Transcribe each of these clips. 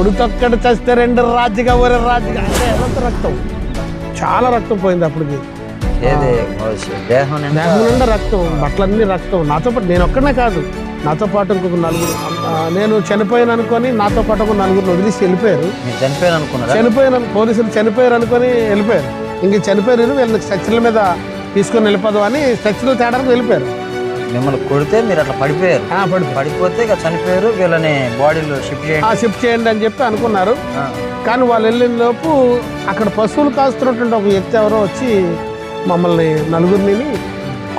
ఉడుకొక్కడ చస్తే రెండు రాజుగా ఒరే రాజుగా. అంటే ఎంత రక్తం? చాలా రక్తం పోయింది అప్పటికి. దేహం నిండా రక్తం బట్టలన్నీ రక్తం. నాతో పాటు నేను ఒక్కనే కాదు నాతో పాటు ఇంకొక నలుగురు నేను చనిపోయాను అనుకొని నాతో పాటు ఒక నలుగురు వదిలేసి వెళ్ళిపోయారు. చనిపోయాను అనుకున్నారా? చనిపోయాను పోలీసులు చనిపోయారు అనుకొని వెళ్ళిపోయారు. ఇంక చనిపోయారు వీళ్ళకి చర్చల మీద తీసుకొని వెళ్ళిపోదాం అని చర్చలు తేడానికి వెళ్ళిపోయారు. మిమ్మల్ని కొడితే మీరు అట్లా పడిపోయారు. పడిపోతే ఇక చనిపోయారు వీళ్ళని బాడీలో షిఫ్ట్ చేయండి. షిఫ్ట్ చేయండి అని చెప్పి అనుకున్నారు. కానీ వాళ్ళు వెళ్ళిన లోపు అక్కడ పశువులు కాస్తున్నటువంటి ఒక వ్యక్తి ఎవరో వచ్చి మమ్మల్ని నలుగురిని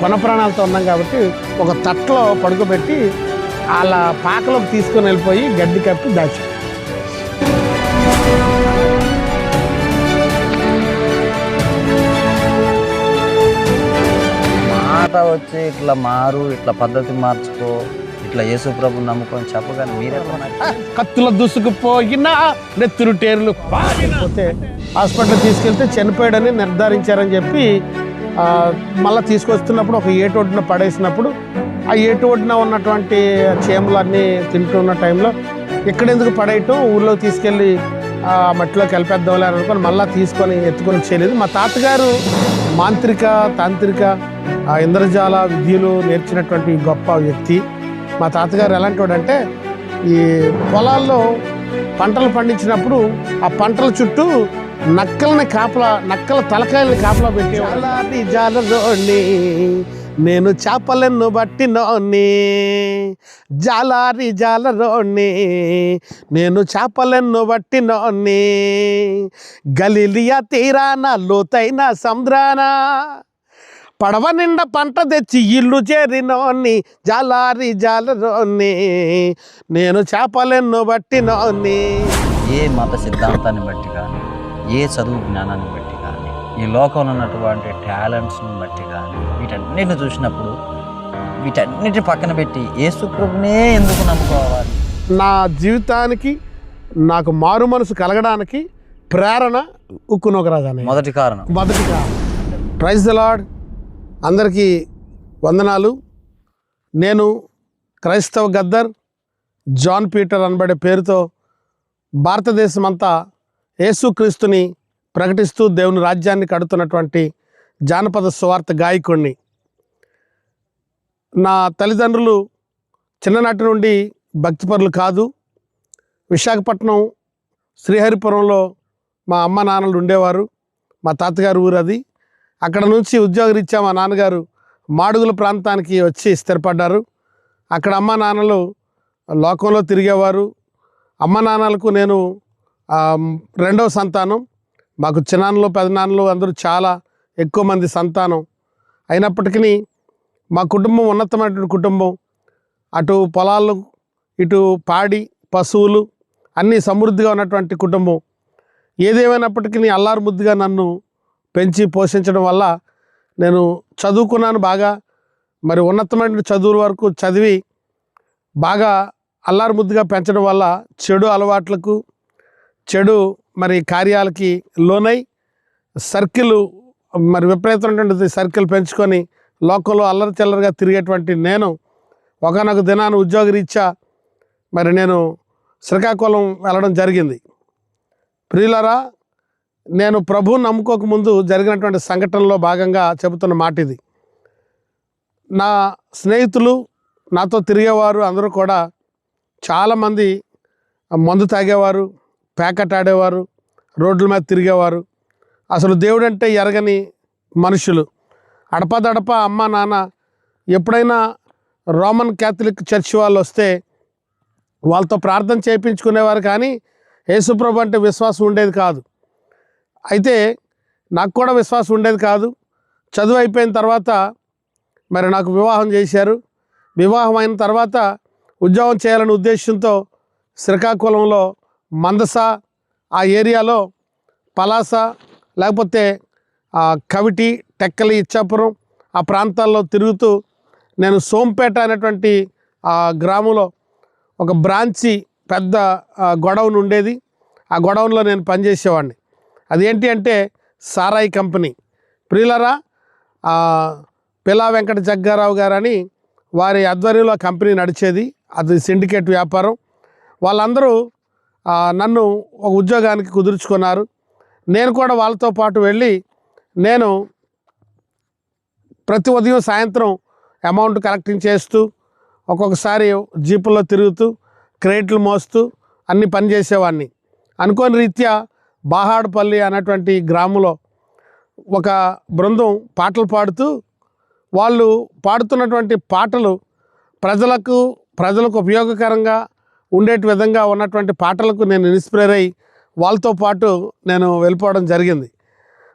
కొన ప్రాణాలతో ఉన్నాం కాబట్టి ఒక తట్లో పడుకోబెట్టి వాళ్ళ పాకలోకి తీసుకొని వెళ్ళిపోయి గడ్డి కప్పి దాచి మాట వచ్చి ఇట్లా మారు ఇట్లా పద్ధతి మార్చుకో ఇట్లా యేసు ప్రభు నమ్ముకొని చెప్పగానే నాకు కత్తుల దూసుకుపోయినా నెత్తురు టేర్లు పారిపోతే హాస్పిటల్ తీసుకెళ్తే చనిపోయాడని నిర్ధారించారని చెప్పి ఆ, మళ్ళా తీసుకొస్తున్నప్పుడు ఒక ఏటు ఒడ్డున పడేసినప్పుడు ఆ ఏటు ఒడ్డున ఉన్నటువంటి చేమలన్నీ తింటున్న టైంలో ఎక్కడెందుకు పడేయటం? ఊళ్ళో తీసుకెళ్ళి ఆ మట్టిలోకి కలిపేద్దాంలే అని అనుకొని మళ్ళీ తీసుకొని ఎత్తుకొని చేయలేదు మా తాతగారు మాంత్రిక తాంత్రిక ఆ ఇంద్రజాల విద్యలు నేర్చినటువంటి గొప్ప వ్యక్తి. మా తాతగారు ఎలాంటి వాడంటే ఈ పొలాల్లో పంటలు పండించినప్పుడు ఆ పంటల చుట్టూ నక్కలని కాపలా నక్కల తలకాయలని కాపలా పెట్టేవాళ్ళని జాలరోని నేను చేపలను బట్టినోని జాలారి జాలరోని నేను చేపలను బట్టినోని గలిలియా తీరాన లోతైన సముద్రానా పడవ నిండా పంట తెచ్చి ఇల్లు చేరినోని జాలారి జాలరోని నేను చేపలెన్ను బట్టినోని ఏ మత సిద్ధాంతాన్ని బట్టి కానీ ఏ చదువు జ్ఞానాన్ని బట్టి కానీ ఈ లోకంలో ఉన్నటువంటి టాలెంట్స్ని బట్టి కానీ వీటన్నిటిని చూసినప్పుడు వీటన్నిటిని పక్కన పెట్టి యేసు ప్రభునే ఎందుకు నమ్ముకోవాలి? నా జీవితానికి నాకు మారు మనసు కలగడానికి ప్రేరణ ఉక్కునొకరాజు మొదటి కారణం. మొదటిగా ప్రైజ్ ద లాడ్ అందరికీ వందనాలు. నేను క్రైస్తవ గద్దర్ జాన్ పీటర్ అనబడే పేరుతో భారతదేశమంతా యేసుక్రీస్తుని ప్రకటిస్తూ దేవుని రాజ్యాన్ని కడుతున్నటువంటి జానపద సువార్త గాయకుడిని నా తల్లిదండ్రులు చిన్ననాటి నుండి భక్తిపరులు కాదు. విశాఖపట్నం శ్రీహరిపురంలో మా అమ్మ నాన్నలు ఉండేవారు. మా తాతగారు ఊరు అది అక్కడ నుంచి ఉద్యోగరీత్యా మా నాన్నగారు మాడుగుల ప్రాంతానికి వచ్చి స్థిరపడ్డారు. అక్కడ అమ్మ నాన్నలు లోకంలో తిరిగేవారు. అమ్మ నాన్నలకు నేను రెండవ సంతానం. మాకు చిన్నాన్నలు పెదనాన్నలు అందరూ చాలా ఎక్కువ మంది సంతానం. అయినప్పటికీ మా కుటుంబం ఉన్నతమైనటువంటి కుటుంబం. అటు పొలాలు ఇటు పాడి పశువులు అన్నీ సమృద్ధిగా ఉన్నటువంటి కుటుంబం. ఏదేమైనప్పటికీ అల్లారు ముద్దుగా నన్ను పెంచి పోషించడం వల్ల నేను చదువుకున్నాను బాగా. మరి ఉన్నతమైన చదువుల వరకు చదివి బాగా అల్లారు ముద్దుగా పెంచడం వల్ల చెడు అలవాట్లకు చెడు మరి కార్యాలకి లోనై సర్కిల్ మరి విపరీతమైనటువంటి సర్కిల్ పెంచుకొని లోకంలో అల్లరి చిల్లరగా తిరిగేటువంటి నేను ఒకనొక దినాన్ని ఉద్యోగరీత్యా మరి నేను శ్రీకాకుళం వెళ్ళడం జరిగింది. ప్రియులరా నేను ప్రభు నమ్ముకోకముందు జరిగినటువంటి సంఘటనలో భాగంగా చెబుతున్న మాట ఇది. నా స్నేహితులు నాతో తిరిగేవారు అందరూ కూడా చాలామంది మందు తాగేవారు ప్యాకెట్ ఆడేవారు రోడ్ల మీద తిరిగేవారు. అసలు దేవుడు అంటే ఎరగని మనుషులు. అడపదడప అమ్మ నాన్న ఎప్పుడైనా రోమన్ క్యాథలిక్ చర్చి వాళ్ళు వస్తే వాళ్ళతో ప్రార్థన చేయించుకునేవారు కానీ యేసుప్రభు అంటే విశ్వాసం ఉండేది కాదు. అయితే నాకు కూడా విశ్వాసం ఉండేది కాదు. చదువు అయిపోయిన తర్వాత మరి నాకు వివాహం చేశారు. వివాహం అయిన తర్వాత ఉద్యోగం చేయాలనే ఉద్దేశంతో శ్రీకాకుళంలో మందస ఆ ఏరియాలో పలాస లేకపోతే కవిటి టెక్కలి ఇచ్చాపురం ఆ ప్రాంతాల్లో తిరుగుతూ నేను సోంపేట అనేటువంటి ఆ గ్రామంలో ఒక బ్రాంచి పెద్ద గొడవను గొడౌన్ ఉండేది. ఆ గొడౌన్లో నేను పనిచేసేవాడిని. అదేంటి అంటే సారాయి కంపెనీ. ప్రియులరా పిలా వెంకట జగ్గారావు గారని వారి ఆధ్వర్యంలో కంపెనీ నడిచేది. అది సిండికేట్ వ్యాపారం. వాళ్ళందరూ నన్ను ఒక ఉద్యోగానికి కుదుర్చుకున్నారు. నేను కూడా వాళ్ళతో పాటు వెళ్ళి నేను ప్రతి ఉదయం సాయంత్రం అమౌంట్ కలెక్టింగ్ చేస్తూ ఒక్కొక్కసారి జీపుల్లో తిరుగుతూ క్రేట్లు మోస్తూ అన్ని పని చేసేవాడిని అనుకోని రీత్యా బాహాడుపల్లి అనేటువంటి గ్రామంలో ఒక బృందం పాటలు పాడుతూ వాళ్ళు పాడుతున్నటువంటి పాటలు ప్రజలకు ప్రజలకు ఉపయోగకరంగా ఉండేటి విధంగా ఉన్నటువంటి పాటలకు నేను ఇన్స్పైర్ అయ్యి వాళ్ళతో పాటు నేను వెళ్ళిపోవడం జరిగింది.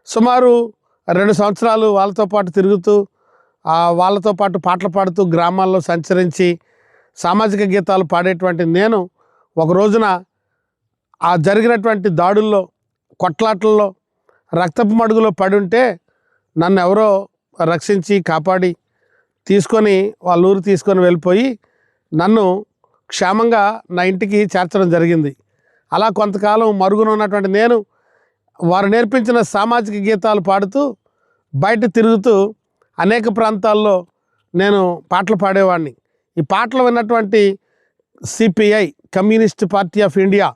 సుమారు రెండు సంవత్సరాలు వాళ్ళతో పాటు తిరుగుతూ వాళ్ళతో పాటు పాటలు పాడుతూ గ్రామాల్లో సంచరించి సామాజిక గీతాలు పాడేటువంటి నేను ఒక రోజున ఆ జరిగినటువంటి దాడుల్లో కొట్లాటల్లో రక్తపు మడుగులో పడి ఉంటే నన్ను ఎవరో రక్షించి కాపాడి తీసుకొని వాళ్ళ ఊరు తీసుకొని వెళ్ళిపోయి నన్ను క్షేమంగా నా ఇంటికి చేర్చడం జరిగింది. అలా కొంతకాలం మరుగున ఉన్నటువంటి నేను వారు నేర్పించిన సామాజిక గీతాలు పాడుతూ బయట తిరుగుతూ అనేక ప్రాంతాల్లో నేను పాటలు పాడేవాడిని ఈ పాటలు విన్నటువంటి CPI communist party of India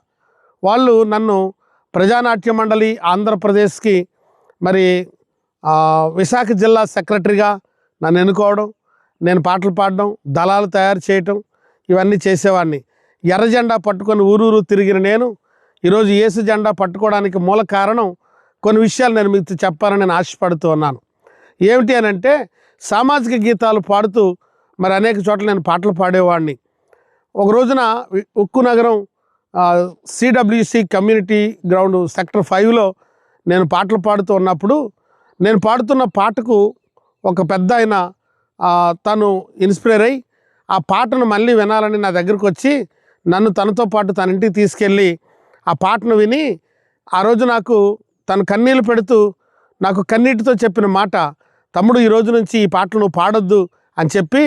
వాళ్ళు నన్ను ప్రజానాట్య మండలి ఆంధ్రప్రదేశ్కి మరి విశాఖ జిల్లా సెక్రటరీగా నన్ను ఎన్నుకోవడం నేను పాటలు పాడడం దళాలు తయారు చేయటం ఇవన్నీ చేసేవాడిని. ఎర్ర జెండా పట్టుకొని ఊరూరు తిరిగిన నేను ఈరోజు ఏసు జెండా పట్టుకోవడానికి మూల కారణం కొన్ని విషయాలు నేను మీకు చెప్పాలని నేను ఆశపడుతూ ఉన్నాను. ఏమిటి అని అంటే సామాజిక గీతాలు పాడుతూ మరి అనేక చోట్ల నేను పాటలు పాడేవాడిని. ఒక రోజున ఉక్కు నగరం సిడబ్ల్యూసి కమ్యూనిటీ గ్రౌండ్ సెక్టర్ ఫైవ్లో నేను పాటలు పాడుతూ ఉన్నప్పుడు నేను పాడుతున్న పాటకు ఒక పెద్ద ఆయన తను ఇన్స్పైర్ అయ్యి ఆ పాటను మళ్ళీ వినాలని నా దగ్గరకు వచ్చి నన్ను తనతో పాటు తన ఇంటికి తీసుకెళ్ళి ఆ పాటను విని ఆ రోజు నాకు తను కన్నీళ్ళు పెడుతూ నాకు కన్నీటితో చెప్పిన మాట తమ్ముడు ఈ రోజు నుంచి ఈ పాటలు పాడొద్దు అని చెప్పి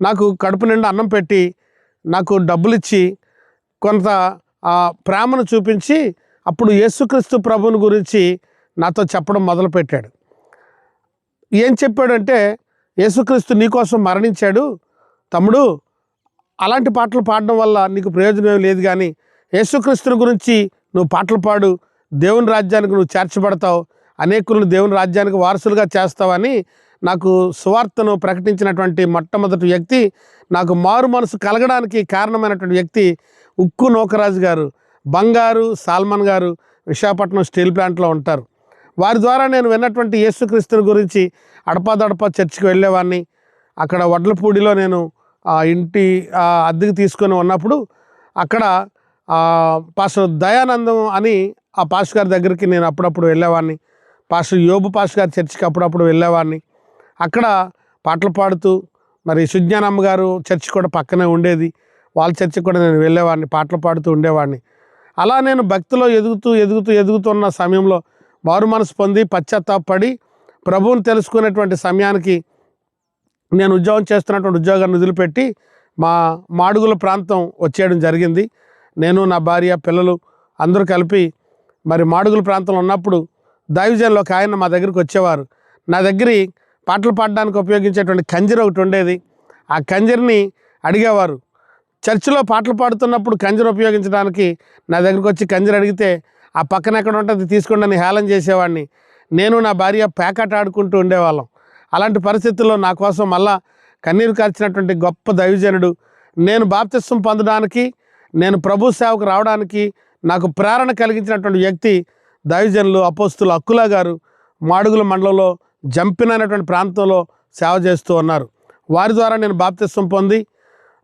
నాకు కడుపు నిండా అన్నం పెట్టి నాకు డబ్బులు ఇచ్చి కొంత ఆ, ప్రేమను చూపించి అప్పుడు యేసుక్రీస్తు ప్రభుని గురించి నాతో చెప్పడం మొదలుపెట్టాడు. ఏం చెప్పాడంటే యేసుక్రీస్తు నీకోసం మరణించాడు. తమ్ముడు అలాంటి పాటలు పాడడం వల్ల నీకు ప్రయోజనం ఏం లేదు కానీ యేసుక్రీస్తుని గురించి నువ్వు పాటలు పాడు. దేవుని రాజ్యానికి నువ్వు చేర్చబడతావు. అనేకులను దేవుని రాజ్యానికి వారసులుగా చేస్తావని నాకు సువార్తను ప్రకటించినటువంటి మొట్టమొదటి వ్యక్తి నాకు మారు మనసు కలగడానికి కారణమైనటువంటి వ్యక్తి ఉక్కు నోకరాజు గారు బంగారు సాల్మన్ గారు విశాఖపట్నం స్టీల్ ప్లాంట్లో ఉంటారు. వారి ద్వారా నేను విన్నటువంటి యేసుక్రీస్తుని గురించి అడపాదడప చర్చికి వెళ్ళేవాడిని అక్కడ వడ్లపూడిలో నేను ఆ ఇంటి అద్దెకి తీసుకొని ఉన్నప్పుడు అక్కడ ఆ, పాస్టర్ దయానందం అని ఆ పాస్ గారి దగ్గరికి నేను అప్పుడప్పుడు వెళ్ళేవాడిని పాస్టర్ యోబు పాస్ గారి చర్చికి అప్పుడప్పుడు వెళ్ళేవాడిని అక్కడ పాటలు పాడుతూ మరి సుజ్ఞానమ్మ గారు చర్చి కూడా పక్కనే ఉండేది. వాళ్ళ చర్చకు కూడా నేను వెళ్ళేవాడిని పాటలు పాడుతూ ఉండేవాడిని. అలా నేను భక్తిలో ఎదుగుతూ ఎదుగుతూ ఎదుగుతున్న సమయంలో మారు మనసు పొంది పశ్చాత్తాపడి ప్రభువుని తెలుసుకునేటువంటి సమయానికి నేను ఉద్యోగం చేస్తున్నటువంటి ఉద్యోగాన్ని వదిలిపెట్టి మా మాడుగుల ప్రాంతం వచ్చేయడం జరిగింది. నేను నా భార్య పిల్లలు అందరూ కలిపి మరి మాడుగుల ప్రాంతంలో ఉన్నప్పుడు దైవజన్లో ఒక ఆయన మా దగ్గరికి వచ్చేవారు. నా దగ్గర పాటలు పాడడానికి ఉపయోగించేటువంటి కంజర ఒకటి ఉండేది. ఆ కంజర్ని అడిగేవారు. చర్చిలో పాటలు పాడుతున్నప్పుడు కంజర ఉపయోగించడానికి నా దగ్గరికి వచ్చి కంజర అడిగితే ఆ పక్కన ఎక్కడ ఉంటుంది? తీసుకోండి అని హేళన చేసేవాడిని. నేను నా భార్య పేకాట ఆడుకుంటూ ఉండేవాళ్ళం. అలాంటి పరిస్థితుల్లో నా కోసం మళ్ళా కన్నీరు కార్చినటువంటి గొప్ప దైవజనుడు నేను బాప్తిస్వం పొందడానికి నేను ప్రభు సేవకు రావడానికి నాకు ప్రేరణ కలిగించినటువంటి వ్యక్తి దైవజనులు అపోస్తులు అక్కులా గారు మాడుగుల మండలంలో జంపిన అనేటువంటి ప్రాంతంలో సేవ చేస్తూ ఉన్నారు. వారి ద్వారా నేను బాప్తిస్వం పొంది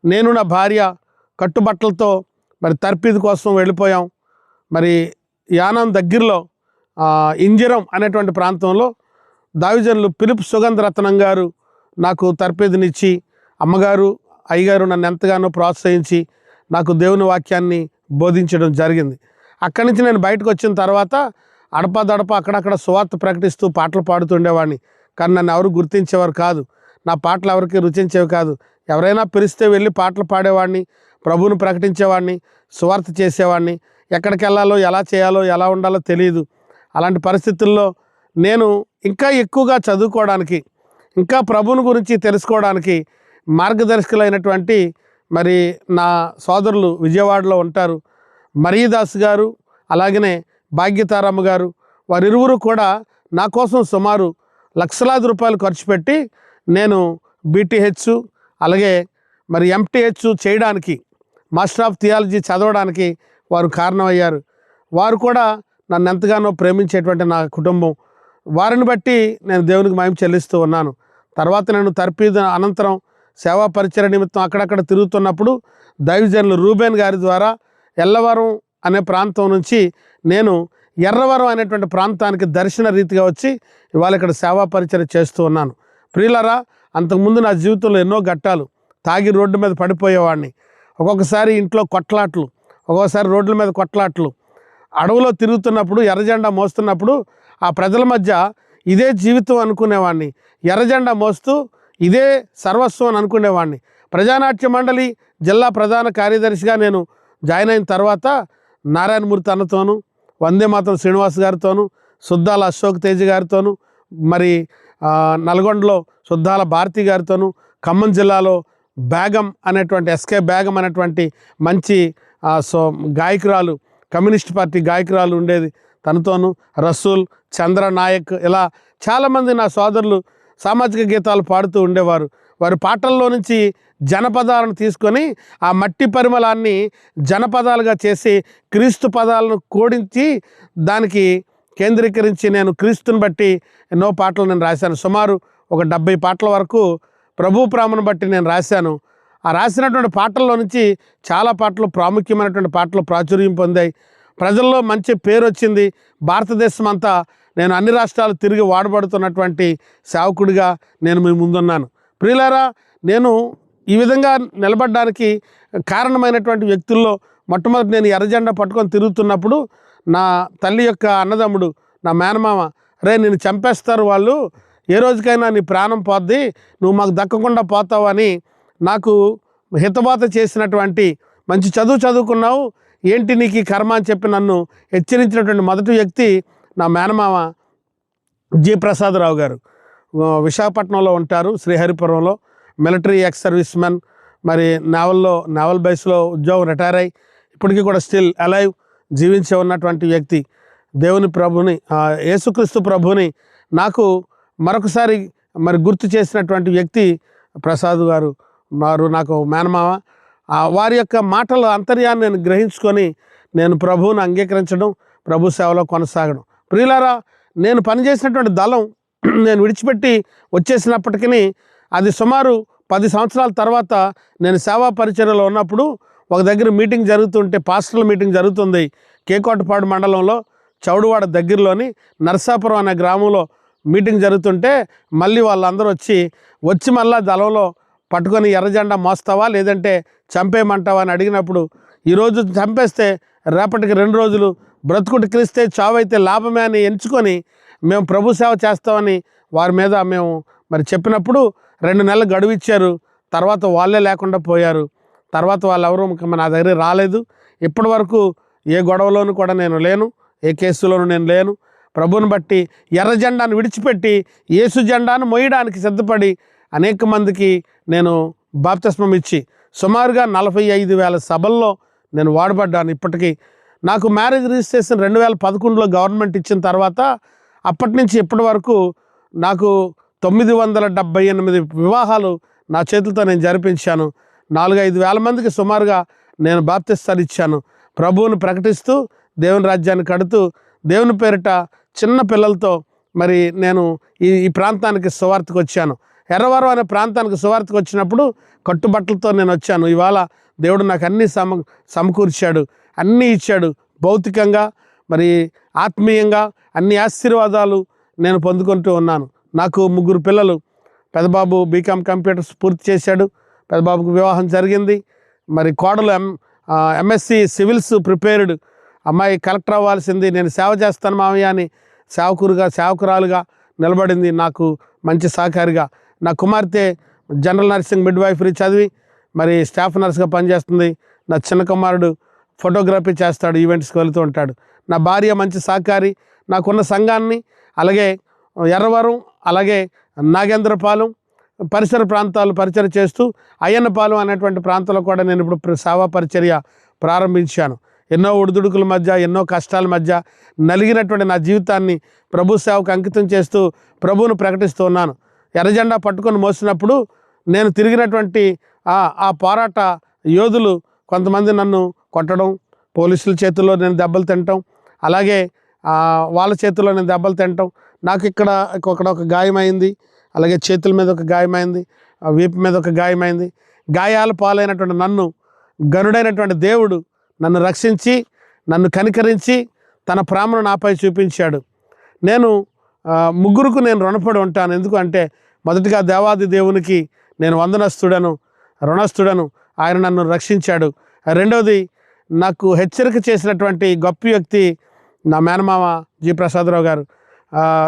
నేను నా భార్య కట్టుబట్టలతో మరి తర్పీదు కోసం వెళ్ళిపోయాం. మరి యానం దగ్గరలో ఇంజరం ఇంజిరం అనేటువంటి ప్రాంతంలో దావిజనులు పిలుపు సుగంధ రత్నం గారు నాకు తర్పీదునిచ్చి అమ్మగారు అయ్యగారు నన్ను ఎంతగానో ప్రోత్సహించి నాకు దేవుని వాక్యాన్ని బోధించడం జరిగింది. అక్కడి నుంచి నేను బయటకు వచ్చిన తర్వాత అడపదడప అక్కడక్కడ సువార్త ప్రకటిస్తూ పాటలు పాడుతుండేవాడిని. కానీ నన్ను ఎవరు గుర్తించేవారు కాదు. నా పాటలు ఎవరికి రుచించేవి కాదు. ఎవరైనా పిలిస్తే వెళ్ళి పాటలు పాడేవాడిని ప్రభువును ప్రకటించేవాడిని సువార్త చేసేవాడిని. ఎక్కడికి వెళ్ళాలో ఎలా చేయాలో ఎలా ఉండాలో తెలియదు. అలాంటి పరిస్థితుల్లో నేను ఇంకా ఎక్కువగా చదువుకోవడానికి ఇంకా ప్రభుని గురించి తెలుసుకోవడానికి మార్గదర్శకులైనటువంటి మరి నా సోదరులు విజయవాడలో ఉంటారు. మరీదాస్ గారు అలాగనే భాగ్యతారమ్మ గారు వారిరువురు కూడా నా కోసం సుమారు లక్షలాది రూపాయలు ఖర్చు పెట్టి నేను బీటీహెచ్ అలాగే మరి ఎంటీహెచ్ చేయడానికి మాస్టర్ ఆఫ్ థియాలజీ చదవడానికి వారు కారణమయ్యారు. వారు కూడా నన్ను ఎంతగానో ప్రేమించేటువంటి నా కుటుంబం. వారిని బట్టి నేను దేవునికి మయం చెల్లిస్తూ ఉన్నాను. తర్వాత నేను తర్పీదు అనంతరం సేవా పరిచయ నిమిత్తం అక్కడక్కడ తిరుగుతున్నప్పుడు దైవజనులు రూబేన్ గారి ద్వారా ఎల్లవరం అనే ప్రాంతం నుంచి నేను ఎర్రవరం అనేటువంటి ప్రాంతానికి దర్శన రీతిగా వచ్చి ఇవాళ ఇక్కడ సేవా పరిచయం చేస్తూ ఉన్నాను. ప్రియులరా అంతకుముందు నా జీవితంలో ఎన్నో ఘట్టాలు. తాగి రోడ్డు మీద పడిపోయేవాడిని. ఒక్కొక్కసారి ఇంట్లో కొట్లాట్లు ఒక్కొక్కసారి రోడ్ల మీద కొట్లాట్లు. అడవులో తిరుగుతున్నప్పుడు ఎర్రజెండా మోస్తున్నప్పుడు ఆ ప్రజల మధ్య ఇదే జీవితం అనుకునేవాడిని. ఎర్రజెండా మోస్తూ ఇదే సర్వస్వం అని అనుకునేవాడిని. ప్రజానాట్య మండలి జిల్లా ప్రధాన కార్యదర్శిగా నేను జాయిన్ అయిన తర్వాత నారాయణమూర్తి అన్నతోనూ వందే మాతం శ్రీనివాస్ గారితోనూ సుద్దాల అశోక్ తేజ్ గారితోనూ మరి నల్గొండలో సుద్దాల భారతి గారితోనూ ఖమ్మం జిల్లాలో బేగం అనేటువంటి ఎస్కే బేగం అనేటువంటి మంచి సో గాయకురాలు కమ్యూనిస్ట్ పార్టీ గాయకురాలు ఉండేది. తనతోనూ రసూల్ చంద్ర నాయక్ ఇలా చాలామంది నా సోదరులు సామాజిక గీతాలు పాడుతూ ఉండేవారు. వారి పాటల్లో నుంచి జనపదాలను తీసుకొని ఆ మట్టి పరిమళాన్ని జనపదాలుగా చేసి క్రీస్తు పదాలను కోడించి దానికి కేంద్రీకరించి నేను క్రీస్తుని బట్టి ఎన్నో పాటలు నేను రాశాను. సుమారు ఒక డెబ్బై పాటల వరకు ప్రభు ప్రేమను బట్టి నేను రాశాను. ఆ రాసినటువంటి పాటల్లో నుంచి చాలా పాటలు ప్రాముఖ్యమైనటువంటి పాటలు ప్రాచుర్యం పొందాయి. ప్రజల్లో మంచి పేరు వచ్చింది. భారతదేశం అంతా నేను అన్ని రాష్ట్రాలు తిరిగి వాడబడుతున్నటువంటి సేవకుడిగా నేను మీ ముందున్నాను. ప్రియులారా నేను ఈ విధంగా నిలబడడానికి కారణమైనటువంటి వ్యక్తుల్లో మొట్టమొదటి నేను ఎర్రజెండా పట్టుకొని తిరుగుతున్నప్పుడు నా తల్లి యొక్క అన్నదమ్ముడు నా మేనమామ రే నేను చంపేస్తారు వాళ్ళు. ఏ రోజుకైనా నీ ప్రాణం పోద్ది నువ్వు మాకు దక్కకుండా పోతావని నాకు హితబాత చేసినటువంటి మంచి చదువు చదువుకున్నావు. ఏంటి నీకు కర్మ అని చెప్పి నన్ను హెచ్చరించినటువంటి మొదటి వ్యక్తి నా మేనమామ జి. ప్రసాదరావు గారు. విశాఖపట్నంలో ఉంటారు శ్రీహరిపురంలో. Military ex service men. మరి నావల్లో నావల్ బేస్లో ఉద్యోగం రిటైర్ అయ్యి ఇప్పటికీ కూడా స్టిల్ అలైవ్. జీవించి ఉన్నటువంటి వ్యక్తి దేవుని ప్రభుని యేసుక్రీస్తు ప్రభుని నాకు మరొకసారి మరి గుర్తు చేసినటువంటి వ్యక్తి ప్రసాద్ గారు. వారు నాకు మేనమామ. వారి యొక్క మాటల అంతర్యాన్ని నేను గ్రహించుకొని నేను ప్రభువుని అంగీకరించడం ప్రభు సేవలో కొనసాగడం. ప్రియులారా నేను పనిచేసినటువంటి దళం నేను విడిచిపెట్టి వచ్చేసినప్పటికీ అది సుమారు పది సంవత్సరాల తర్వాత నేను సేవా పరిచర్యలో ఉన్నప్పుడు ఒక దగ్గర మీటింగ్ జరుగుతుంటే పాస్టల్ మీటింగ్ జరుగుతుంది కేకోటపాడు మండలంలో చౌడువాడ దగ్గరలోని నర్సాపురం అనే గ్రామంలో మీటింగ్ జరుగుతుంటే మళ్ళీ వాళ్ళందరూ వచ్చి వచ్చి మళ్ళా దళంలో పట్టుకొని ఎర్రజెండా మోస్తావా? లేదంటే చంపేయమంటావా? అని అడిగినప్పుడు ఈరోజు చంపేస్తే రేపటికి రెండు రోజులు బ్రతుకుటి క్రిస్తే చావైతే లాభమే అని ఎంచుకొని మేము ప్రభు సేవ చేస్తామని వారి మీద మేము మరి చెప్పినప్పుడు రెండు నెలలు గడువు ఇచ్చారు. తర్వాత వాళ్ళే లేకుండా పోయారు. తర్వాత వాళ్ళు ఎవరు నా దగ్గర రాలేదు. ఇప్పటి వరకు ఏ గొడవలోనూ కూడా నేను లేను ఏ కేసులోనూ నేను లేను. ప్రభుని బట్టి ఎర్ర జెండాను విడిచిపెట్టి యేసు జెండాను మోయడానికి సిద్ధపడి అనేక మందికి నేను బాప్తిస్మం ఇచ్చి సుమారుగా నలభై ఐదు వేల సభల్లో నేను వాడబడ్డాను. ఇప్పటికీ నాకు మ్యారేజ్ రిజిస్ట్రేషన్ రెండు వేల పదకొండులో గవర్నమెంట్ ఇచ్చిన తర్వాత అప్పటి నుంచి ఇప్పటి వరకు నాకు తొమ్మిది వందల డెబ్బై ఎనిమిది వివాహాలు నా చేతులతో నేను జరిపించాను. నాలుగు ఐదు వేల మందికి సుమారుగా నేను బాప్తిస్తాలు ఇచ్చాను. ప్రభువుని ప్రకటిస్తూ దేవుని రాజ్యాన్ని కడుతూ దేవుని పేరిట చిన్న పిల్లలతో మరి నేను ఈ ఈ ప్రాంతానికి సువార్తకు వచ్చాను. ఎర్రవరం అనే ప్రాంతానికి సువార్తకు వచ్చినప్పుడు కట్టుబట్టలతో నేను వచ్చాను. ఇవాళ దేవుడు నాకు అన్నీ సమ సమకూర్చాడు అన్నీ ఇచ్చాడు. భౌతికంగా మరి ఆత్మీయంగా అన్ని ఆశీర్వాదాలు నేను పొందుకుంటూ ఉన్నాను. నాకు ముగ్గురు పిల్లలు పెదబాబు బీకామ్ కంప్యూటర్స్ పూర్తి చేశాడు. పెద్దబాబుకు వివాహం జరిగింది. మరి కోడలు ఎం ఎంఎస్సి సివిల్స్ ప్రిపేర్డ్ అమ్మాయి కలెక్టర్ అవ్వాల్సింది. నేను సేవ చేస్తాను మామయ్య అని సేవకురుగా సేవకురాలుగా నిలబడింది. నాకు మంచి సహకారిగా. నా కుమార్తె జనరల్ నర్సింగ్ మిడ్వైఫరీ చదివి మరి స్టాఫ్ నర్స్గా పనిచేస్తుంది. నా చిన్న కుమారుడు ఫోటోగ్రఫీ చేస్తాడు ఈవెంట్స్కి వెళుతూ ఉంటాడు. నా భార్య మంచి సహకారి. నాకున్న సంఘాన్ని అలాగే ఎర్రవరం అలాగే నాగేంద్రపాలెం పరిసర ప్రాంతాలు పరిచయం చేస్తూ అయ్యన్నపాలెం అనేటువంటి ప్రాంతంలో కూడా నేను ఇప్పుడు సేవా పరిచర్య ప్రారంభించాను. ఎన్నో ఒడిదుడుకుల మధ్య ఎన్నో కష్టాల మధ్య నలిగినటువంటి నా జీవితాన్ని ప్రభు సేవకు అంకితం చేస్తూ ప్రభువును ప్రకటిస్తూ ఉన్నాను. ఎర్రజెండా పట్టుకొని మోసినప్పుడు నేను తిరిగినటువంటి ఆ పోరాట యోధులు కొంతమంది నన్ను కొట్టడం పోలీసుల చేతుల్లో నేను దెబ్బలు తినటం అలాగే వాళ్ళ చేతుల్లో నేను దెబ్బలు తినటం నాకు ఇక్కడ ఇక్కడ ఒక గాయమైంది. అలాగే చేతుల మీద ఒక గాయమైంది ఆ వీపు మీద ఒక గాయమైంది. గాయాలు పాలైనటువంటి నన్ను గనుడైనటువంటి దేవుడు నన్ను రక్షించి నన్ను కనికరించి తన ప్రేమను నాపై చూపించాడు. నేను ముగ్గురుకు నేను రుణపడి ఉంటాను. ఎందుకంటే మొదటిగా దేవాది దేవునికి నేను వందనస్తుడను రుణస్తుడను. ఆయన నన్ను రక్షించాడు. రెండవది నాకు హెచ్చరిక చేసినటువంటి గొప్ప వ్యక్తి నా మేనమామ జి. ప్రసాదరావు గారు.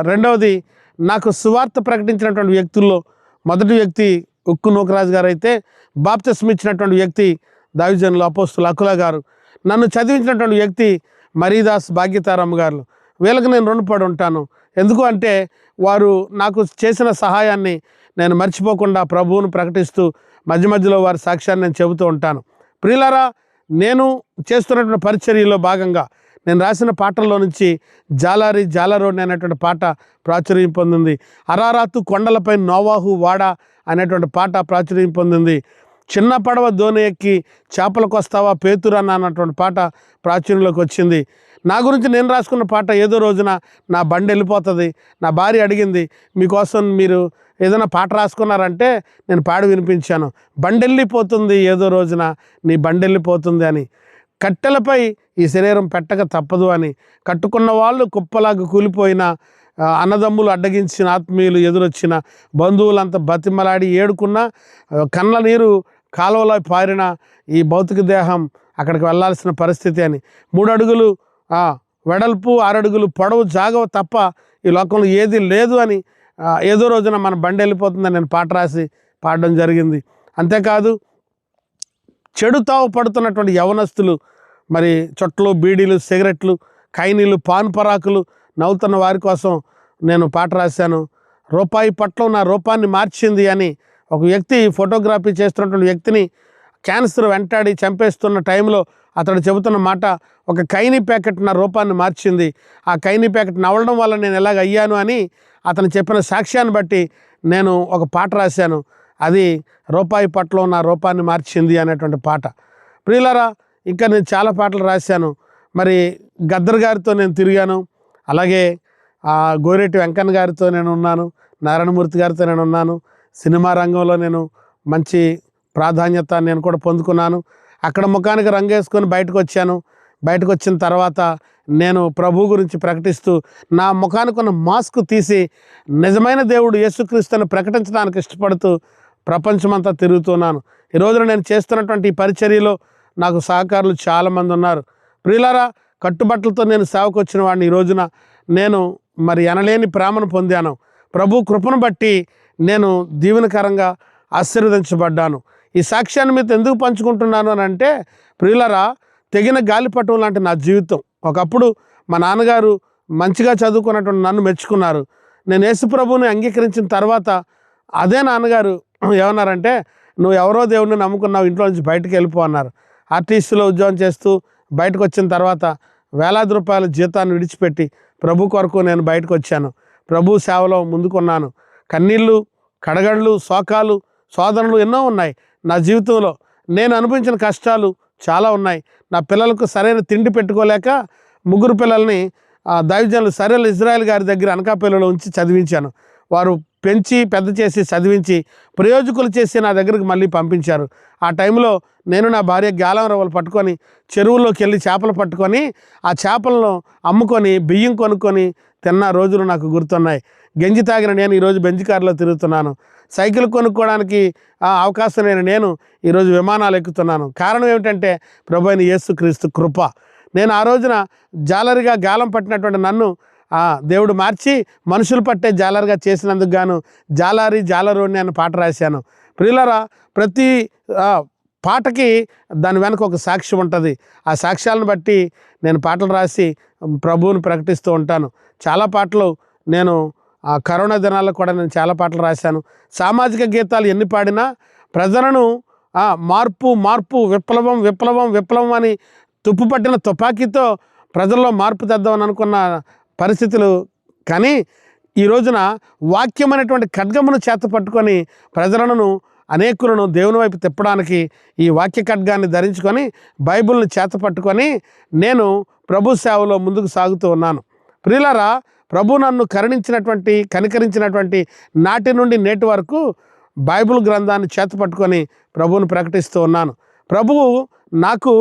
రెండవది నాకు సువార్త ప్రకటించినటువంటి వ్యక్తుల్లో మొదటి వ్యక్తి ఉక్కు నూకరాజు గారు అయితే బాప్తిస్మ ఇచ్చినటువంటి వ్యక్తి దావిజనులు అపోస్తులు అకుల గారు. నన్ను చదివించినటువంటి వ్యక్తి మరీదాస్ భాగ్యతారమ్మ గారు. వీళ్ళకి నేను రుణపడి ఉంటాను. ఎందుకు అంటే వారు నాకు చేసిన సహాయాన్ని నేను మర్చిపోకుండా ప్రభువును ప్రకటిస్తూ మధ్య మధ్యలో వారి సాక్ష్యాన్ని నేను చెబుతూ ఉంటాను. ప్రియులారా నేను చేస్తున్నటువంటి పరిచర్యలో భాగంగా నేను రాసిన పాటల్లో నుంచి జాలారి జాలారోడ్ అనేటువంటి పాట ప్రాచుర్యం పొందింది. అరారాతు కొండలపై నోవాహు వాడ అనేటువంటి పాట ప్రాచుర్యం పొందింది. చిన్న పడవ దోణి ఎక్కి చేపలకు వస్తావా పేతురన్న అన్నటువంటి పాట ప్రాచుర్యంలోకి వచ్చింది. నా గురించి నేను రాసుకున్న పాట ఏదో రోజున నా బండి వెళ్ళిపోతుంది. నా భార్య అడిగింది మీకోసం మీరు ఏదైనా పాట రాసుకున్నారంటే నేను పాడి వినిపించాను. బండి వెళ్ళిపోతుంది ఏదో రోజున నీ బండి వెళ్ళిపోతుంది అని కట్టెలపై ఈ శరీరం పెట్టక తప్పదు అని కట్టుకున్న వాళ్ళు కుప్పలాగా కూలిపోయిన అన్నదమ్ములు అడ్డగించిన ఆత్మీయులు ఎదురొచ్చిన బంధువులంతా బతిమలాడి ఏడుకున్న ఆ, కళ్ళ నీరు కాలువలో పారిన ఈ భౌతిక దేహం అక్కడికి వెళ్ళాల్సిన పరిస్థితి అని. మూడు అడుగులు వెడల్పు ఆరడుగులు పొడవు జాగవ తప్ప ఈ లోకంలో ఏది లేదు అని ఏదో రోజున మన బండి వెళ్ళిపోతుందని నేను పాట రాసి పాడడం జరిగింది. అంతేకాదు చెడు తావు పడుతున్నటువంటి యవనస్తులు మరి చొట్లు బీడీలు సిగరెట్లు కైనీలు పాన్ పరాకులు నవ్వుతున్న వారి కోసం నేను పాట రాశాను. రూపాయి పట్ల నా రూపాన్ని మార్చింది అని ఒక వ్యక్తి ఫోటోగ్రఫీ చేస్తున్నటువంటి వ్యక్తిని క్యాన్సర్ వెంటాడి చంపేస్తున్న టైంలో అతడు చెబుతున్న మాట ఒక కైనీ ప్యాకెట్ నా రూపాన్ని మార్చింది. ఆ కైనీ ప్యాకెట్ నవ్వడం వల్ల నేను ఎలాగ అయ్యాను అని అతను చెప్పిన సాక్ష్యాన్ని బట్టి నేను ఒక పాట రాశాను. అది రూపాయి పట్ల నా రూపాన్ని మార్చింది అనేటువంటి పాట. ప్రియులరా ఇంకా నేను చాలా పాటలు రాశాను. మరి గద్దర్ గారితో నేను తిరిగాను. అలాగే ఆ, గోరెట్టి వెంకన్న గారితో నేను ఉన్నాను. నారాయణమూర్తి గారితో నేను ఉన్నాను. సినిమా రంగంలో నేను మంచి ప్రాధాన్యత నేను కూడా పొందుకున్నాను. అక్కడ ముఖానికి రంగు వేసుకొని బయటకు వచ్చాను. బయటకు వచ్చిన తర్వాత నేను ప్రభు గురించి ప్రకటిస్తూ నా ముఖానికి ఉన్న మాస్క్ తీసి నిజమైన దేవుడు యేసుక్రీస్తుని ప్రకటించడానికి ఇష్టపడుతూ ప్రపంచమంతా తిరుగుతున్నాను. ఈ రోజున నేను చేస్తున్నటువంటి ఈ పరిచర్యలో నాకు సహకారులు చాలామంది ఉన్నారు. ప్రియులారా కట్టుబట్టలతో నేను సేవకు వచ్చిన వాడిని ఈ రోజున నేను మరి ఎనలేని ప్రేమను పొందాను. ప్రభు కృపను బట్టి నేను దీవెనకరంగా ఆశీర్వదించబడ్డాను. ఈ సాక్ష్యాన్ని మీతో ఎందుకు పంచుకుంటున్నాను అని అంటే ప్రియులరా తెగిన గాలిపటం లాంటి నా జీవితం. ఒకప్పుడు మా నాన్నగారు మంచిగా చదువుకున్నటువంటి నన్ను మెచ్చుకున్నారు. నేను యేసు ప్రభువుని అంగీకరించిన తర్వాత అదే నాన్నగారు ఏమన్నారంటే నువ్వు ఎవరో దేవుడిని నమ్ముకున్నావు ఇంట్లో నుంచి బయటకు వెళ్ళిపో అన్నారు. ఆర్టీసీలో ఉద్యోగం చేస్తూ బయటకు వచ్చిన తర్వాత వేలాది రూపాయల జీతాన్ని విడిచిపెట్టి ప్రభు కొరకు నేను బయటకు వచ్చాను. ప్రభు సేవలో ముందుకున్నాను. కన్నీళ్ళు కడగళ్ళు శోకాలు శోధనలు ఎన్నో ఉన్నాయి. నా జీవితంలో నేను అనుభవించిన కష్టాలు చాలా ఉన్నాయి. నా పిల్లలకు సరైన తిండి పెట్టుకోలేక ముగ్గురు పిల్లల్ని ఆ, దైవజనులు సరైన ఇజ్రాయెల్ గారి దగ్గర అనకాపల్లిలో ఉంచి చదివించాను. వారు పెంచి పెద్ద చేసి చదివించి ప్రయోజకులు చేసి నా దగ్గరికి మళ్ళీ పంపించారు. ఆ టైంలో నేను నా భార్య గాలం రవ్వలు పట్టుకొని చెరువుల్లోకి వెళ్ళి చేపలు పట్టుకొని ఆ చేపలను అమ్ముకొని బియ్యం కొనుక్కొని తిన్న రోజులు నాకు గుర్తున్నాయి. గంజి తాగిన నేను ఈరోజు బెంజ్ కారులో తిరుగుతున్నాను. సైకిల్ కొనుక్కోవడానికి ఆ అవకాశం లేని నేను ఈరోజు విమానాలు ఎక్కుతున్నాను. కారణం ఏమిటంటే ప్రభు అయిన యేసుక్రీస్తు కృప. నేను ఆ రోజున జాలరిగా గాలం పట్టినటువంటి నన్ను దేవుడు మార్చి మనుషులు పట్టే జాలర్గా చేసినందుకు గాను జాలారి జాలరోని అని పాట రాశాను. ప్రియులరా ప్రతి పాటకి దాని వెనక ఒక సాక్ష్యం ఉంటుంది. ఆ సాక్ష్యాలను బట్టి నేను పాటలు రాసి ప్రభువుని ప్రకటిస్తూ ఉంటాను. చాలా పాటలు నేను ఆ కరోనా దినాల్లో కూడా నేను చాలా పాటలు రాశాను. సామాజిక గీతాలు ఎన్ని పాడినా ప్రజలను మార్పు మార్పు విప్లవం విప్లవం విప్లవం అని తుప్పు పట్టిన తుపాకీతో ప్రజల్లో మార్పు తెద్దామని అనుకున్న పరిస్థితులు. కానీ ఈ రోజున వాక్యం అనేటువంటి ఖడ్గమును చేత పట్టుకొని ప్రజలను అనేకులను దేవుని వైపు తిప్పడానికి ఈ వాక్య ఖడ్గాన్ని ధరించుకొని బైబిల్ని చేత పట్టుకొని నేను ప్రభు సేవలో ముందుకు సాగుతూ ఉన్నాను. ప్రియులరా ప్రభు నన్ను కరుణించినటువంటి కనికరించినటువంటి నాటి నుండి నేటి వరకు బైబిల్ గ్రంథాన్ని చేత పట్టుకొని ప్రభువును ప్రకటిస్తూ ఉన్నాను. ప్రభువు నాకు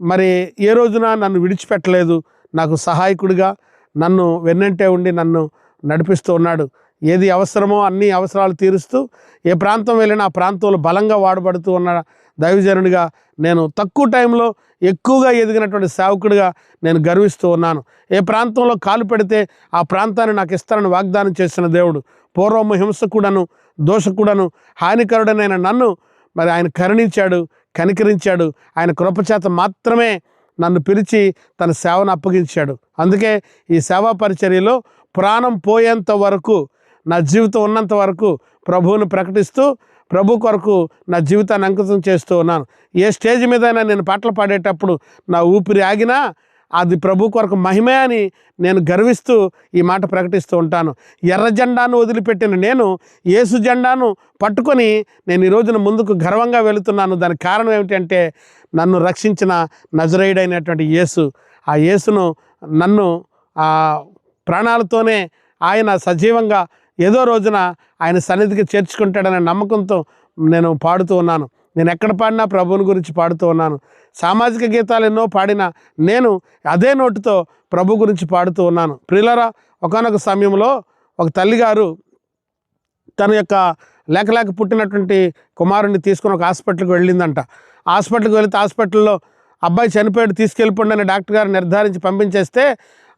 మరి ఏ రోజున నన్ను విడిచిపెట్టలేదు నాకు సహాయకుడిగా నన్ను వెన్నంటే ఉండి నన్ను నడిపిస్తూ ఉన్నాడు. ఏది అవసరమో అన్ని అవసరాలు తీరుస్తూ ఏ ప్రాంతం వెళ్ళినా ఆ ప్రాంతంలో బలంగా వాడబడుతూ ఉన్న దైవజనుడిగా నేను తక్కువ టైంలో ఎక్కువగా ఎదిగినటువంటి సేవకుడిగా నేను గర్విస్తూ ఉన్నాను. ఏ ప్రాంతంలో కాలు పెడితే ఆ ప్రాంతాన్ని నాకు ఇస్తానని వాగ్దానం చేసిన దేవుడు పూర్వము హింసకుడను దోషకుడను హానికరుడనైన నన్ను మరి ఆయన కరుణించాడు కనికరించాడు. ఆయన కృపచేత మాత్రమే నన్ను పిలిచి తన సేవను అప్పగించాడు. అందుకే ఈ సేవా పరిచర్యలో ప్రాణం పోయేంత వరకు నా జీవితం ఉన్నంత వరకు ప్రభువును ప్రకటిస్తూ ప్రభు కొరకు నా జీవితాన్ని అంకితం చేస్తూ ఉన్నాను. ఏ స్టేజ్ మీదైనా నేను పాటలు పాడేటప్పుడు నా ఊపిరి ఆగినా అది ప్రభు కొరకు మహిమే అని నేను గర్విస్తూ ఈ మాట ప్రకటిస్తూ ఉంటాను. ఎర్ర జెండాను వదిలిపెట్టిన నేను యేసు జెండాను పట్టుకొని నేను ఈ రోజున ముందుకు గర్వంగా వెళుతున్నాను. దానికి కారణం ఏమిటంటే నన్ను రక్షించిన నజరేయుడైనటువంటి యేసు. ఆ యేసును నన్ను ఆ ప్రాణాలతోనే ఆయన సజీవంగా ఏదో రోజున ఆయన సన్నిధికి చేర్చుకుంటాడనే నమ్మకంతో నేను పాడుతూ ఉన్నాను. నేను ఎక్కడ పాడినా ప్రభువుని గురించి పాడుతూ ఉన్నాను. సామాజిక గీతాలు ఎన్నో పాడిన నేను అదే నోటుతో ప్రభు గురించి పాడుతూ ఉన్నాను. ప్రియులరా ఒకనొక సమయంలో ఒక తల్లిగారు తన యొక్క లేక లేక పుట్టినటువంటి కుమారుడిని తీసుకుని ఒక హాస్పిటల్కి వెళ్ళిందంట. హాస్పిటల్కి వెళితే హాస్పిటల్లో అబ్బాయి చనిపోయాడు తీసుకెళ్ళిపోండి అని డాక్టర్ గారు నిర్ధారించి పంపించేస్తే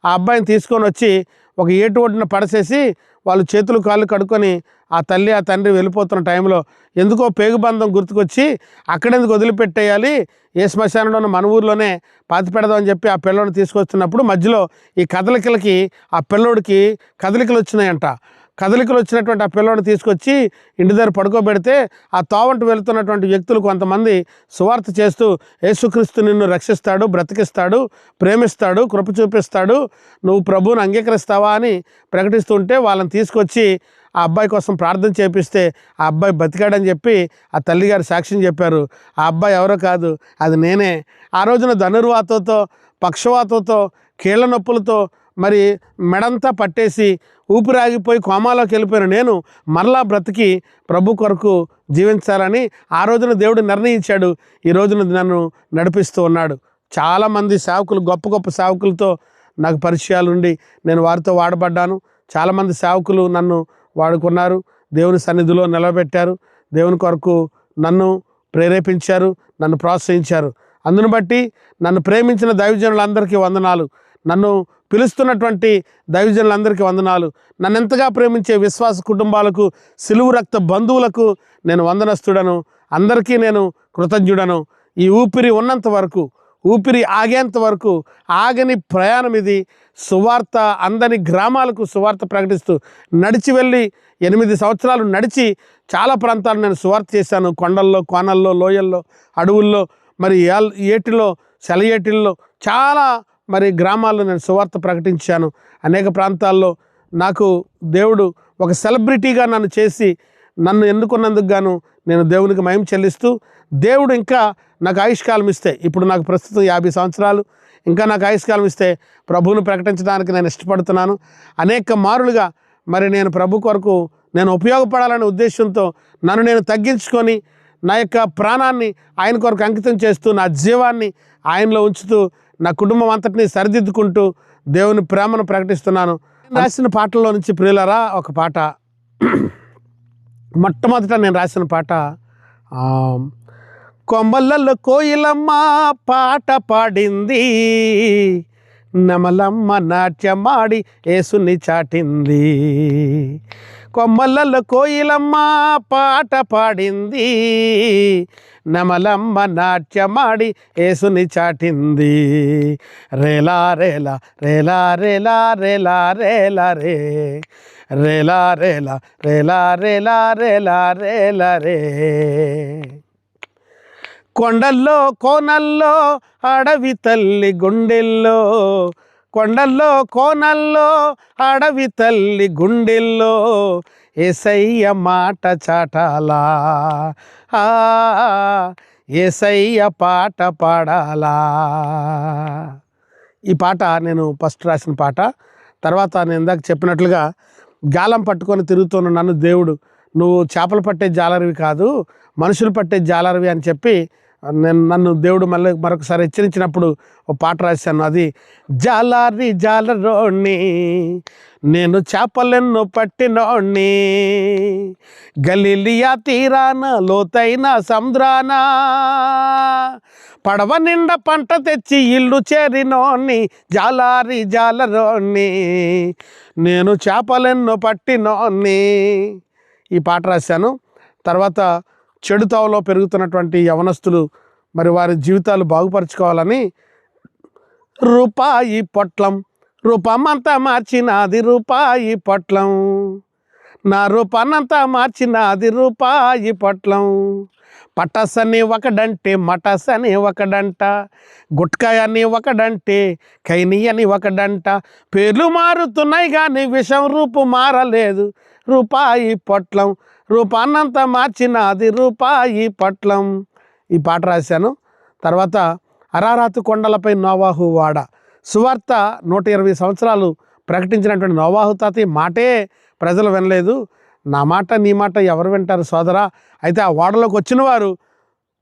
ఆ అబ్బాయిని తీసుకొని వచ్చి ఒక ఏటు ఒడ్డున పడసేసి వాళ్ళు చేతులు కాళ్ళు కడుక్కొని ఆ తల్లి ఆ తండ్రి వెళ్ళిపోతున్న టైంలో ఎందుకో పేగుబంధం గుర్తుకొచ్చి అక్కడెందుకు వదిలిపెట్టేయాలి? ఏ శ్మశానంలోనూ మన ఊర్లోనే పాతి పెడదామని చెప్పి ఆ పిల్లోని తీసుకొస్తున్నప్పుడు మధ్యలో ఈ కదలికలకి ఆ పిల్లోడికి కదలికలు వచ్చినాయంట కదలికలు వచ్చినటువంటి ఆ పిల్లోడిని తీసుకొచ్చి ఇంటి దగ్గర పడుకోబెడితే ఆ తోవంట వెళుతున్నటువంటి వ్యక్తులు కొంతమంది సువార్త చేస్తూ యేసుక్రీస్తు నిన్ను రక్షిస్తాడు బ్రతికిస్తాడు ప్రేమిస్తాడు కృప చూపిస్తాడు నువ్వు ప్రభువును అంగీకరిస్తావా అని ప్రకటిస్తుంటే వాళ్ళని తీసుకొచ్చి ఆ అబ్బాయి కోసం ప్రార్థన చేపిస్తే ఆ అబ్బాయి బతికాడని చెప్పి ఆ తల్లిగారు సాక్ష్యం చెప్పారు. ఆ అబ్బాయి ఎవరో కాదు అది నేనే. ఆ రోజున ధనుర్వాతతో పక్షవాతంతో కీళ్ళ నొప్పులతో మరి మెడంతా పట్టేసి ఊపిరాగిపోయి కోమాలోకి వెళ్ళిపోయిన నేను మరలా బ్రతికి ప్రభు కొరకు జీవించాలని ఆ రోజున దేవుడు నిర్ణయించాడు. ఈ రోజున నన్ను నడిపిస్తూ ఉన్నాడు. చాలామంది సేవకులు గొప్ప గొప్ప సేవకులతో నాకు పరిచయాలు ఉండి నేను వారితో వాడబడ్డాను. చాలామంది సేవకులు నన్ను వాడుకున్నారు. దేవుని సన్నిధిలో నిలబెట్టారు. దేవుని కొరకు నన్ను ప్రేరేపించారు నన్ను ప్రోత్సహించారు. అందును బట్టి నన్ను ప్రేమించిన దైవజనులందరికీ వందనాలు. నన్ను పిలుస్తున్నటువంటి దైవజనులందరికీ వందనాలు. నన్ను ఎంతగా ప్రేమించే విశ్వాస కుటుంబాలకు సిలువు రక్త బంధువులకు నేను వందనస్తుడను. అందరికీ నేను కృతజ్ఞుడను. ఈ ఊపిరి ఉన్నంత వరకు ఊపిరి ఆగేంత వరకు ఆగని ప్రయాణం ఇది. సువార్త అందని గ్రామాలకు సువార్త ప్రకటిస్తూ నడిచి వెళ్ళి ఎనిమిది సంవత్సరాలు నడిచి చాలా ప్రాంతాలు నేను సువార్త చేశాను. కొండల్లో కోనల్లో లోయల్లో అడవుల్లో మరి ఏటిలో సెలయేటిల్లో చాలా మరి గ్రామాల్లో నేను సువార్త ప్రకటించాను. అనేక ప్రాంతాల్లో నాకు దేవుడు ఒక సెలబ్రిటీగా నన్ను చేసి నన్ను ఎన్నుకున్నందుకు గాను నేను దేవునికి మయం చెల్లిస్తూ దేవుడు ఇంకా నాకు ఆయుష్కాలం ఇస్తే ఇప్పుడు నాకు ప్రస్తుతం యాభై సంవత్సరాలు ఇంకా నాకు ఆయుష్కాలం ఇస్తే ప్రభువును ప్రకటించడానికి నేను ఇష్టపడుతున్నాను. అనేక మారులుగా మరి నేను ప్రభు కొరకు నేను ఉపయోగపడాలనే ఉద్దేశంతో నన్ను నేను తగ్గించుకొని నా యొక్క ప్రాణాన్ని ఆయన కొరకు అంకితం చేస్తూ నా జీవాన్ని ఆయనలో ఉంచుతూ నా కుటుంబం అంతటిని సరిదిద్దుకుంటూ దేవుని ప్రేమను ప్రకటిస్తున్నాను. రాసిన పాటల్లో నుంచి ప్రియులరా ఒక పాట. మొట్టమొదట నేను రాసిన పాట కొమ్మలలో కోయిలమ్మ పాట పాడింది. నమలమ్మ నాట్యమాడి ఏసుని చాటింది. కొమ్మలలో కోయిలమ్మ పాట పాడింది నమలమ్మ నాట్యమాడి ఏసుని చాటింది రేలా రేలా రేలా రేలా రేలా రేలా రే రేలా రేలా రేలా రేలా రేలా రేలా రే కొండల్లో కోనల్లో అడవి తల్లి గుండెల్లో కొండల్లో కోనల్లో అడవి తల్లి గుండెల్లో ఏసయ్య మాట చాటాలా? ఆ, ఏసయ్య పాట పాడాలా? ఈ పాట నేను ఫస్ట్ రాసిన పాట. తర్వాత నేను ఇందాక చెప్పినట్లుగా గాలం పట్టుకొని తిరుగుతున్న నన్ను దేవుడు నువ్వు చేపలు పట్టే జాలరివి కాదు మనుషులు పట్టే జాలరివి అని చెప్పి నేను నన్ను దేవుడు మళ్ళీ మరొకసారి హెచ్చరించినప్పుడు ఒక పాట రాశాను. అది జాలారి జాలరోణి నేను చేపలెన్ను పట్టినోణ్ణి గలీలియా తీరాన లోతైన సముద్రాన పడవ నిండా పంట తెచ్చి ఇల్లు చేరినోణ్ణి జాలారి జాలరోణ్ణి నేను చేపలెన్ను పట్టినోణ్ణి. ఈ పాట రాశాను. తర్వాత చెడుతావలో పెరుగుతున్నటువంటి యవనస్తులు మరి వారి జీవితాలు బాగుపరుచుకోవాలని రూపాయి పొట్లం రూపమంతా మార్చినది రూపాయి పొట్లం. నా రూపాన్నంతా మార్చినది రూపాయి పొట్లం. పటసని అని ఒకడంటే మటాస్ అని ఒకడంట గుట్కాయ అని ఒకడంటే కైని అని ఒకడంట. పేర్లు మారుతున్నాయి కానీ విషం రూపు మారలేదు రూపాయి పొట్లం. రూపాన్నంతా మార్చినది రూపాయి పట్లం. ఈ పాట రాశాను. తర్వాత అరారాతు కొండలపై నోవాహు వాడ. సువార్త నూట ఇరవై సంవత్సరాలు ప్రకటించినటువంటి నోవాహు తాత ఈ మాటే ప్రజలు వినలేదు. నా మాట నీ మాట ఎవరు వింటారు సోదరా? అయితే ఆ వాడలోకి వచ్చిన వారు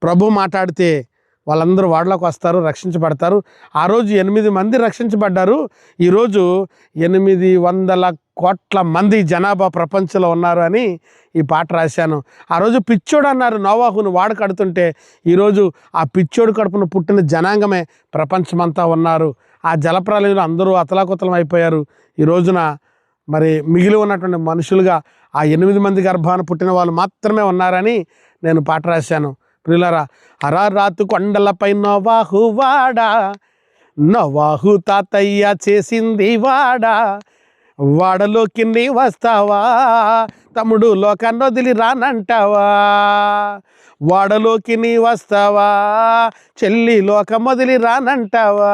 ప్రభు మాట్లాడితే వాళ్ళందరూ వాడలోకి వస్తారు రక్షించబడతారు. ఆ రోజు ఎనిమిది మంది రక్షించబడ్డారు. ఈరోజు ఎనిమిది వందల కోట్ల మంది జనాభా ప్రపంచంలో ఉన్నారు అని ఈ పాట రాశాను. ఆ రోజు పిచ్చోడు అన్నారు నోవాహును వాడు కడుతుంటే ఈరోజు ఆ పిచ్చోడు కడుపున పుట్టిన జనాంగమే ప్రపంచమంతా ఉన్నారు. ఆ జలప్రలయంలో అందరూ అతలాకుతలం అయిపోయారు. ఈ రోజున మరి మిగిలి ఉన్నటువంటి మనుషులుగా ఆ ఎనిమిది మంది గర్భాన పుట్టిన వాళ్ళు మాత్రమే ఉన్నారని నేను పాట రాశాను. ప్రియులరా అరారాతు కొండలపై నోవాహు వాడా నోవాహు తాతయ్య చేసింది వాడా వాడలోకి నీ వస్తావా? తమ్ముడు లోకాన్ని వదిలి రానంటావా? వాడలోకి నీ వస్తావా? చెల్లి లోకం వదిలి రానంటావా?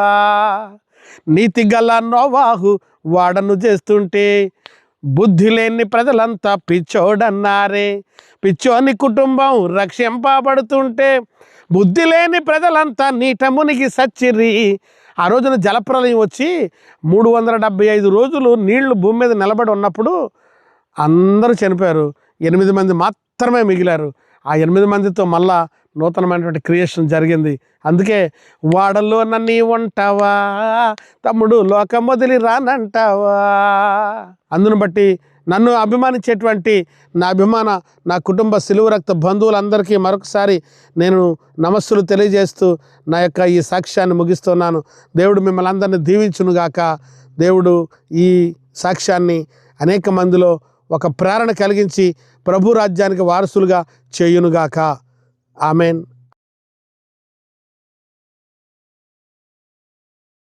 నీతి గల నోవాహు వాడను చేస్తుంటే బుద్ధి లేని ప్రజలంతా పిచ్చోడన్నారే. పిచ్చోని కుటుంబం రక్షింపబడుతుంటే బుద్ధి లేని ప్రజలంతా నీట మునిగి సచ్చిరి ఆ రోజున జలప్రలయం వచ్చి మూడు వందల డెబ్బై ఐదు రోజులు నీళ్ళు భూమి మీద నిలబడి ఉన్నప్పుడు అందరూ చనిపోయారు. ఎనిమిది మంది మాత్రమే మిగిలారు. ఆ ఎనిమిది మందితో మళ్ళా నూతనమైనటువంటి క్రియేషన్ జరిగింది. అందుకే వాడలో నన్ను ఉంటావా? తమ్ముడు లోకం వదిలి రానంటావా అందును బట్టి నన్ను అభిమానించేటువంటి నా అభిమాన నా కుటుంబ సిలువు రక్త బంధువులందరికీ మరొకసారి నేను నమస్సులు తెలియజేస్తూ నా యొక్క ఈ సాక్ష్యాన్ని ముగిస్తున్నాను. దేవుడు మిమ్మల్ని అందరినీ దీవించునుగాక. దేవుడు ఈ సాక్ష్యాన్ని అనేక మందిలో ఒక ప్రేరణ కలిగించి ప్రభు రాజ్యానికి వారసులుగా చేయునుగాక. ఆమెన్.